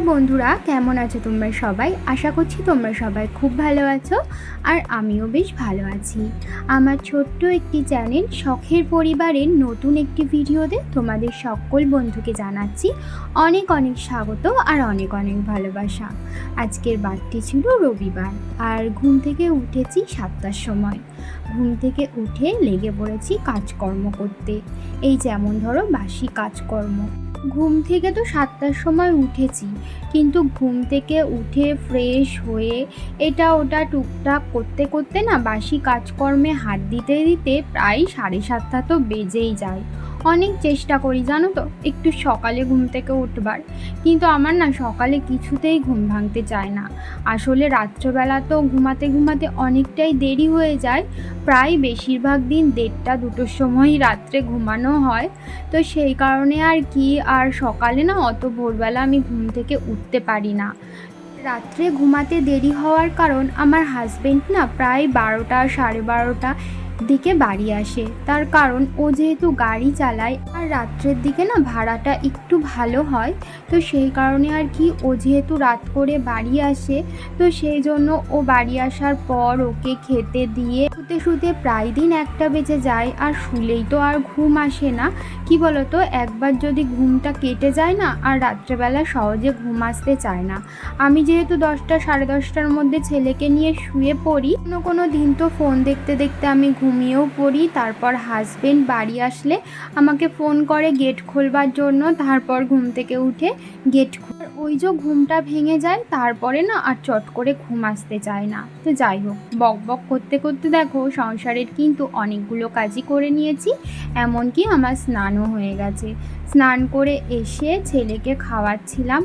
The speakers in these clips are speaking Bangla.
বন্ধুরা, কেমন আছো তোমরা সবাই? আশা করছি তোমরা সবাই খুব ভালো আছো আর আমিও বেশ ভালো আছি। আমার ছোট্ট একটি চ্যানেল শখের পরিবারের নতুন একটি ভিডিওতে তোমাদের সকল বন্ধুকে জানাচ্ছি অনেক অনেক স্বাগত আর অনেক অনেক ভালোবাসা। আজকের বারটি ছিল রবিবার আর ঘুম থেকে উঠেছি সাতটার সময়। ঘুম থেকে উঠে লেগে পড়েছি কাজকর্ম করতে। এই যেমন ধরো বাসি কাজকর্ম। ঘুম থেকে তো সাতটার সময় উঠেছি, কিন্তু ঘুম থেকে উঠে ফ্রেশ হয়ে এটা ওটা টুকটাক করতে করতে না বাসি কাজকর্মে হাত দিতে দিতে প্রায় সাড়ে সাতটা তো বেজেই যায়। অনেক চেষ্টা করি, জানো তো? একটু সকালে ঘুম থেকে উঠবার। কিন্তু আমার না সকালে কিছুতেই ঘুম ভাঙতে চায় না। আসলে রাত্রেবেলা তো ঘুমাতে ঘুমাতে অনেকটাই দেরি হয়ে যায়। প্রায় বেশিরভাগ দিন দেড়টা দুটোর সময়ই রাত্রে ঘুমানো হয়। তো সেই কারণে আর কি, আর সকালে না অত ভোরবেলা আমি ঘুম থেকে উঠতে পারি না। রাত্রে ঘুমাতে দেরি হওয়ার কারণ আমার হাজবেন্ড না প্রায় বারোটা সাড়ে বারোটা দিকে বাড়ি আসে। তার কারণ ও যেহেতু গাড়ি চালায়, আর রাত্রের দিকে না ভাড়াটা একটু ভালো হয়, তো সেই কারণে আর কি ও যেহেতু রাত করে বাড়ি আসে, তো সেই জন্য ও বাড়ি আসার পর ওকে খেতে দিয়ে শুতে শুতে প্রায় দিন একটা বেজে যায়, আর শুলেই তো আর ঘুম আসে না। কি বলতো, একবার যদি ঘুমটা কেটে যায় না, আর রাত্রেবেলা সহজে ঘুম আসতে চায় না। আমি যেহেতু দশটা সাড়ে দশটার মধ্যে ছেলেকে নিয়ে শুয়ে পড়ি, কোনো কোনো দিন তো ফোন দেখতে দেখতে আমি ঘুমিয়েও পড়ি, তারপর হাজবেন্ড বাড়ি আসলে আমাকে ফোন করে গেট খোলবার জন্য, তারপর ঘুম থেকে উঠে গেট খোল ওই যে ঘুমটা ভেঙে যায়, তারপরে না আর চট করে ঘুম আসতে চায় না। তো যাই হোক, বক বক করতে করতে দেখো সংসারের কিন্তু অনেকগুলো কাজই করে নিয়েছি, এমনকি আমার স্নানও হয়ে গেছে। স্নান করে এসে ছেলেকে খাওয়াচ্ছিলাম,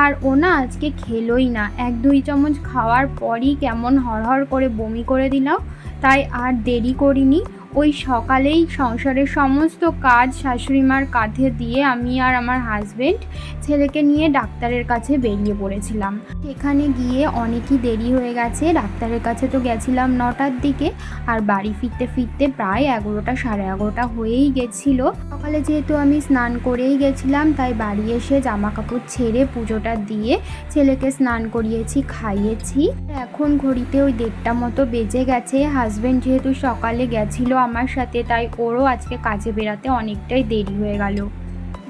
আর ও না আজকে খেলোই না। এক দুই চামচ খাওয়ার পরই কেমন হড়হড় করে বমি করে দিলাম তাই আর দেরি করিনি। ওই সকালেই সংসারের সমস্ত কাজ শাশুড়িমার কাঁধে দিয়ে আমি আর আমার হাজবেন্ড ছেলেকে নিয়ে ডাক্তারের কাছে বেরিয়ে পড়েছিলাম। সেখানে গিয়ে অনেকই দেরি হয়ে গেছে, ডাক্তারের কাছে তো গেছিলাম নটার দিকে আর বাড়ি ফিরতে ফিরতে প্রায় এগারোটা সাড়ে এগারোটা হয়েই গেছিল। সকালে যেহেতু আমি স্নান করেই গেছিলাম, তাই বাড়ি এসে জামা কাপড় ছেড়ে পুজোটা দিয়ে ছেলেকে স্নান করিয়েছি, খাইয়েছি। এখন ঘড়িতে ওই দেড়টা মতো বেজে গেছে। হাজবেন্ড যেহেতু সকালে গেছিল আমার সাথে, তাই ওরও আজকে কাজে বেরাতে অনেকটাই দেরি হয়ে গেল।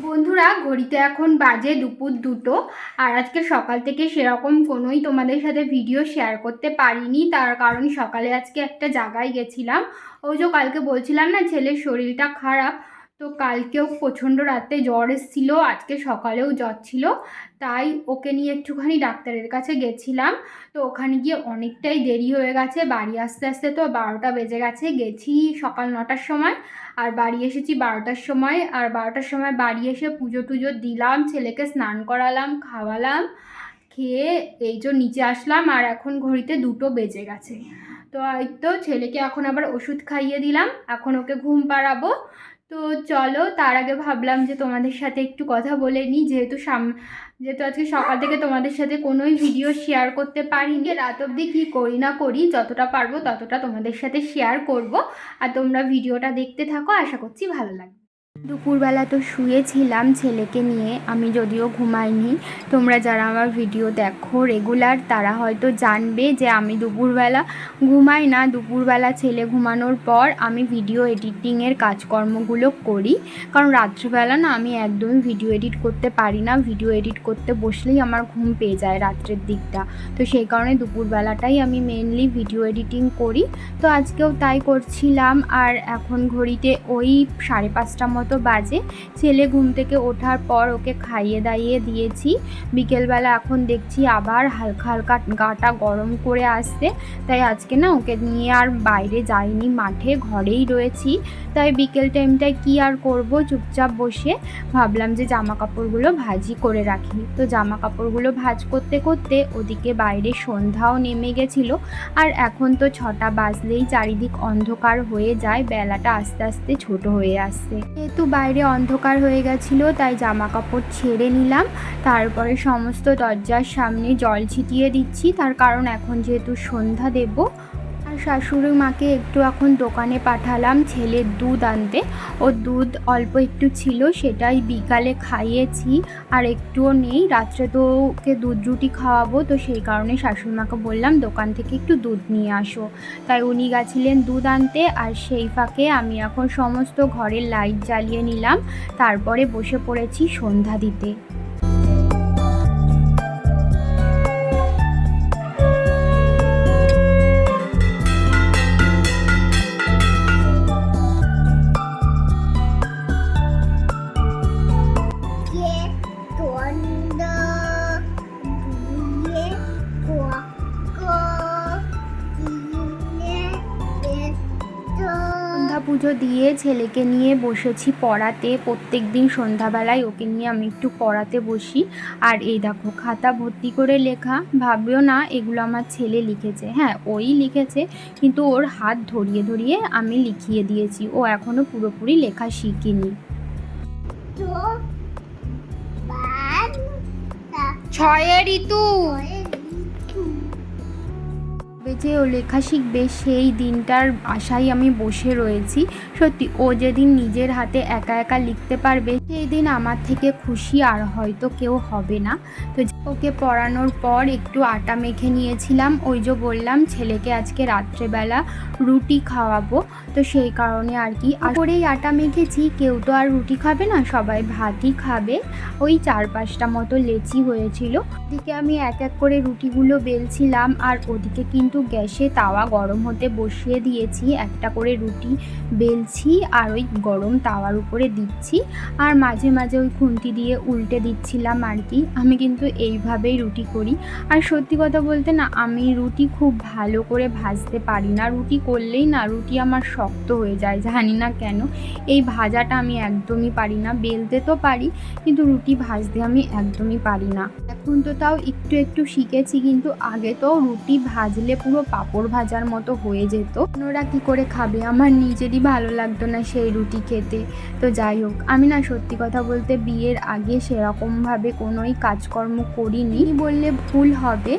বন্ধুরা, ঘড়িতে এখন বাজে দুপুর দুটো, আর আজকে সকাল থেকে সেরকম কোনোই তোমাদের সাথে ভিডিও শেয়ার করতে পারিনি। তার কারণ সকালে আজকে একটা জায়গায় গেছিলাম। ওই যে কালকে বলছিলাম না, ছেলের শরীরটা খারাপ তো কালকেও প্রচণ্ড রাতে জ্বর এসেছিল, আজকে সকালেও জ্বর ছিল, তাই ওকে নিয়ে একটুখানি ডাক্তারের কাছে গেছিলাম। তো ওখানে গিয়ে অনেকটাই দেরি হয়ে গেছে, বাড়ি আসতে আসতে তো বারোটা বেজে গেছে, গেছি সকাল নটার সময়, আর বাড়ি এসেছি বারোটার সময়, আর বারোটার সময় বাড়ি এসে পুজো টুজো দিলাম, ছেলেকে স্নান করালাম, খাওয়ালাম, খেয়ে এই যে নিচে আসলাম, আর এখন ঘড়িতে দুটো বেজে গেছে। তো এই তো ছেলেকে এখন আবার ওষুধ খাইয়ে দিলাম, এখন ওকে ঘুম পাড়াবো। তো চলো, তার আগে ভাবলাম যে তোমাদের সাথে একটু কথা বলে নিই। যেহেতু সাম, যেহেতু আজকে সকাল থেকে তোমাদের সাথে কোনোই ভিডিও শেয়ার করতে পারিনি। রাত অবধি কী করি না করি, যতটা পারব ততটা তোমাদের সাথে শেয়ার করব। আর তোমরা ভিডিওটা দেখতে থাকো, আশা করছি ভালো লাগবে। দুপুরবেলা তো শুয়েছিলাম ছেলেকে নিয়ে, আমি যদিও ঘুমাইনি। তোমরা যারা আমার ভিডিও দেখো রেগুলার তারা হয়তো জানবে যে আমি দুপুরবেলা ঘুমাই না। দুপুরবেলা ছেলে ঘুমানোর পর আমি ভিডিও এডিটিংয়ের কাজকর্মগুলো করি। কারণ রাত্রিবেলা না আমি একদমই ভিডিও এডিট করতে পারি না। ভিডিও এডিট করতে বসলেই আমার ঘুম পেয়ে যায় রাত্রের দিকটা। তো সেই কারণে দুপুরবেলাটাই আমি মেনলি ভিডিও এডিটিং করি। তো আজকেও তাই করছিলাম। আর এখন ঘড়িতে ওই সাড়ে পাঁচটা মতো বাজে। ছেলে ঘুম থেকে ওঠার পর ওকে খাইয়ে দাইয়ে দিয়েছি। বিকেলবেলা এখন দেখছি আবার হালকা হালকা গাটা গরম করে আসছে। তাই আজকে না ওকে নিয়ে আর বাইরে যাইনি, মাঠে ঘরেই রয়েছি। তাই বিকেল টাইমটায় কি আর করব, চুপচাপ বসে ভাবলাম যে জামা কাপড়গুলো ভাজি করে রাখি। তো জামা কাপড়গুলো ভাজ করতে করতে ওদিকে বাইরে সন্ধ্যাও নেমে গেছিল। আর এখন তো ছটা বাজলেই চারিদিক অন্ধকার হয়ে যায়, বেলাটা আস্তে আস্তে ছোট হয়ে আসছে। যেহেতু বাইরে অন্ধকার হয়ে গেছিল, তাই জামা কাপড় ছেড়ে নিলাম। তারপরে সমস্ত দরজার সামনে জল ছিটিয়ে দিচ্ছি। তার কারণ এখন যেহেতু সন্ধ্যা দেব শাশুড়ি মাকে একটু এখন দোকানে পাঠালাম, ছেলের দুধ আনতে। ওর দুধ অল্প একটু ছিল, সেটাই বিকালে খাইয়েছি। আর একটুও নেই, রাত্রে তো ওকে দুধ রুটি খাওয়াবো, তো সেই কারণে শাশুড়ি মাকে বললাম, দোকান থেকে একটু দুধ নিয়ে আসো। তাই উনি গেছিলেন দুধ আনতে, আর সেই ফাঁকে আমি এখন সমস্ত ঘরের লাইট জ্বালিয়ে নিলাম। তারপরে বসে পড়েছি সন্ধ্যা দিতে। পুজো দিয়ে ছেলেকে নিয়ে বসেছি পড়াতে। প্রত্যেক দিন সন্ধ্যাবেলায় ওকে নিয়ে আমি একটু পড়াতে বসি। আর এই দেখো খাতা ভর্তি করে লেখা। ভাববেও না এগুলো আমার ছেলে লিখেছে। হ্যাঁ ওই লিখেছে কিন্তু ওর হাত ধরিয়ে ধরিয়ে আমি লিখিয়ে দিয়েছি। ও এখনও পুরোপুরি লেখা শিখিনি। পরে ঋতু। কবে যে ও লেখা শিখবে সেই দিনটার আশায় আমি বসে রয়েছি। সত্যি, ও যেদিন নিজের হাতে একা একা লিখতে পারবে সেই দিন আমার থেকে খুশি আর হয়তো কেউ হবে না। তো ওকে পড়ানোর পর একটু আটা মেখে নিয়েছিলাম। ওই যে বললাম, ছেলেকে আজকে রাত্রেবেলা রুটি খাওয়াবো। তো সেই কারণে আর কি। করেই আটা মেখেছি, কেউ তো আর রুটি খাবে না, সবাই ভাতই খাবে। ওই চার পাঁচটা মতো লেচি হয়েছিল। এদিকে আমি এক এক করে রুটিগুলো বেলছিলাম, আর ওদিকে কিন্তু গ্যাসে তাওয়া গরম হতে বসিয়ে দিয়েছি। একটা করে রুটি বেলছি আর ওই গরম তাওয়ার উপরে দিচ্ছি। আর মাঝে মাঝে ওই খুন্তি দিয়ে উল্টে দিচ্ছিলাম আর কি। আমি কিন্তু এইভাবেই রুটি করি। আর সত্যি কথা বলতে না, আমি রুটি খুব ভালো করে ভাজতে পারি না। রুটি করলেই না রুটি আমার শক্ত হয়ে যায়, জানি না কেন। এই ভাজাটা আমি একদমই পারি না। বেলতে তো পারি, কিন্তু রুটি ভাজতে আমি একদমই পারি না। এখন তো তাও একটু একটু শিখেছি, কিন্তু আগে তো রুটি ভাজলে পুরো পাঁপড় ভাজার মতো হয়ে যেত। অন্যরা কী করে খাবে? আমার নিজেরই ভালো লাগতো না সেই রুটি খেতে। তো যাই হোক, আমি না সত্যি কথা বলতে বিয়ের আগে সেরকমভাবে কোনোই কাজকর্ম করিনি। বললে ভুল হবে।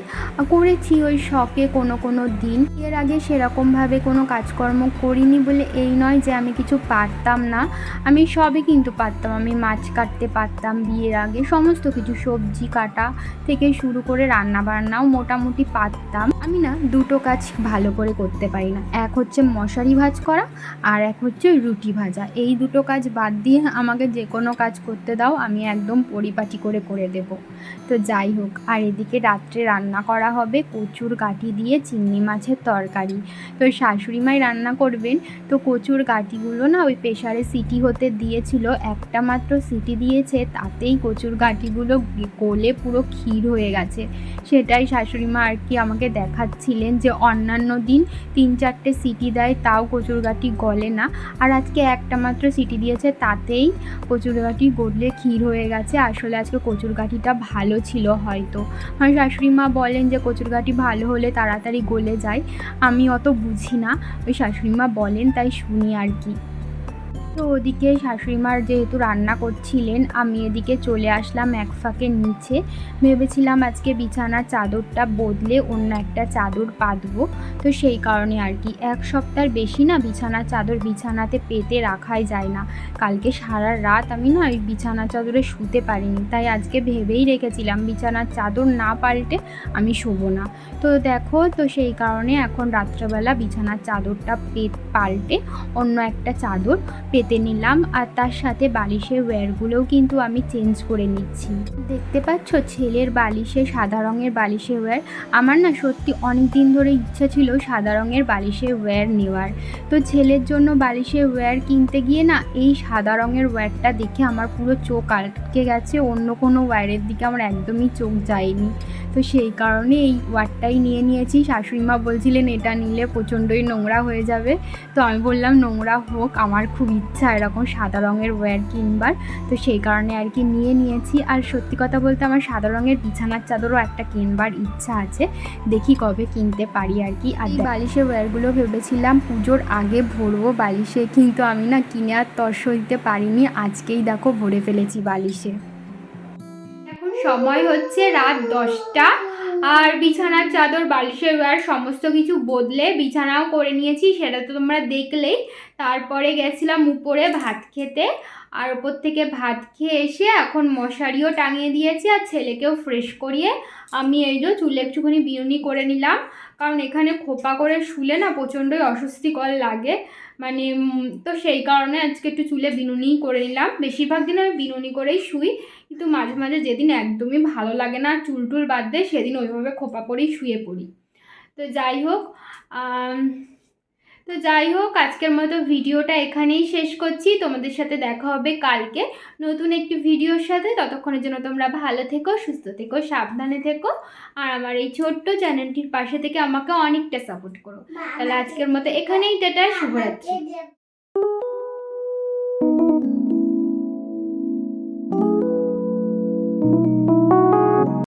করেছি ওই শখে কোনো কোনো দিন। বিয়ের আগে সেরকমভাবে কোনো কাজকর্ম করিনি বলে এই নয় যে আমি কিছু পারতাম না। আমি সবই কিন্তু পারতাম। আমি মাছ কাটতে পারতাম বিয়ের আগে। সমস্ত কিছু সবজি কাটা থেকে শুরু করে রান্না বান্নাও মোটামুটি পারতাম। আমি না দুটো কাজ ভালো করে করতে পারি না। এক হচ্ছে মশারি ভাজ করা আর এক হচ্ছে রুটি ভাজা। এই দুটো কাজ বাদ দিয়ে আমাকে যে কোনো কাজ করতে দাও, আমি একদম পরিপাটি করে করে দেব। তো যাই হোক, আর এদিকে রাত্রে রান্না করা হবে কচুর গাঁটি দিয়ে চিংড়ি মাছের তরকারি। তো শাশুড়ি মাই রান্না করবেন, তো কচুর গাঁটিগুলো না ওই প্রেশারে সিটি হতে দিয়েছিল, একটা মাত্র সিটি দিয়েছে, তাতেই কচুর গাঁটিগুলো গলে পুরো ক্ষীর হয়ে গেছে। সেটাই শাশুড়ি মা আর কি আমাকে দেখাচ্ছিলেন যে অন্যান্য দিন তিন চারটে সিটি দেয়, তাও কচুর গাঁটি গলে না। আর আজকে একটা মাত্র সিটি দিয়েছে, তাতেই কচুর গাঁটি গড়লে ক্ষীর হয়ে গেছে। আসলে আজকে কচুর গাঁটিটা ভালো ছিল হয়তো। আমার শাশুড়ি মা বলেন যে কচুর গাঁটি ভালো হলে তাড়াতাড়ি গলে যায়। আমি অত বুঝি না। ওই শাশুড়ি মা বলেন, তাই শুনি আর কি। তো ওদিকে শাশুড়িমার যেহেতু রান্না করছিলেন, আমি এদিকে চলে আসলাম এক ফাঁকে নিচে। ভেবেছিলাম আজকে বিছানার চাদরটা বদলে অন্য একটা চাদর পাতবো। তো সেই কারণে আর কি, এক সপ্তাহের বেশি না বিছানার চাদর বিছানাতে পেতে রাখাই যায় না। কালকে সারা রাত আমি না ওই বিছানা চাদরে শুতে পারিনি। তাই আজকে ভেবেই রেখেছিলাম বিছানার চাদর না পাল্টে আমি শোবো না। তো দেখো, তো সেই কারণে এখন রাত্রেবেলা বিছানার চাদরটা পেট পাল্টে অন্য একটা চাদর পেতে নিলাম আর তার সাথে বালিশের ওয়্যারগুলোও কিন্তু আমি চেঞ্জ করে নিচ্ছি। দেখতে পাচ্ছ ছেলের বালিশে সাদা রঙের বালিশের ওয়্যার। আমার না সত্যি অনেক দিন ধরে ইচ্ছা ছিল সাদা রঙের বালিশের ওয়্যার নেওয়ার। তো ছেলের জন্য বালিশের ওয়্যার কিনতে গিয়ে না এই সাদা রঙের ওয়্যারটা দেখে আমার পুরো চোখ আটকে গেছে। অন্য কোনো ওয়্যারের দিকে আমার একদমই চোখ যায়নি। তো সেই কারণে এই ওয়ারটাই নিয়ে নিয়েছি। শাশুড়ি মা বলছিলেন এটা নিলে প্রচণ্ডই নোংরা হয়ে যাবে। তো আমি বললাম নোংরা হোক আমার খুব ইচ্ছা এরকম সাদা রঙের ওয়্যার কিনবার। তো সেই কারণে আর কি নিয়ে নিয়েছি। আর সত্যি কথা বলতে আমার সাদা রঙের বিছানার চাদরও একটা কিনবার ইচ্ছা আছে। দেখি কবে কিনতে পারি আর কি। আর বালিশের ওয়্যারগুলো ভেবেছিলাম পুজোর আগে ভরবো বালিশে কিন্তু আমি না কিনে আর তর্স দিতে পারিনি। আজকেই দেখো ভরে ফেলেছি বালিশে। সময় হচ্ছে রাত দশটা। আর বিছানার চাদর, বালিশের ওয়ার সমস্ত কিছু বদলে বিছানাও করে নিয়েছি, সেটা তো তোমরা দেখলেই। তারপরে গেছিলাম উপরে ভাত খেতে। আর ওপর থেকে ভাত খেয়ে এসে এখন মশারিও টাঙিয়ে দিয়েছি, আর ছেলেকেও ফ্রেশ করিয়ে আমি এই যে চুলে একটুখানি বিরুনি করে নিলাম। কারণ এখানে খোপা করে শুলে না প্রচণ্ডই অস্বস্তিকর লাগে। মানে তো সেই কারণে আজকে একটু চুলে বিনুনি করে নিলাম। বেশিরভাগ দিন আমি বিনুনি করেই শুই, কিন্তু মাঝে মাঝে যেদিন একদমই ভালো লাগে না চুল টুল বাদ দেয়, সেদিন ওইভাবে খোপা করেই শুয়ে পড়ি। তো যাই হোক তো যাই হোক আজকের মতো ভিডিওটা এখানেই শেষ করছি। তোমাদের সাথে দেখা হবে কালকে নতুন একটি ভিডিওর সাথে। ততক্ষণের জন্য তোমরা ভালো থেকো সুস্থ থেকো সাবধানে থেকো। আর আমার এই ছোট্ট চ্যানেলটির পাশে থেকে আমাকে অনেকটা সাপোর্ট করো। তাহলে আজকের মতো এখানেই টাটা শুভরাত্রি।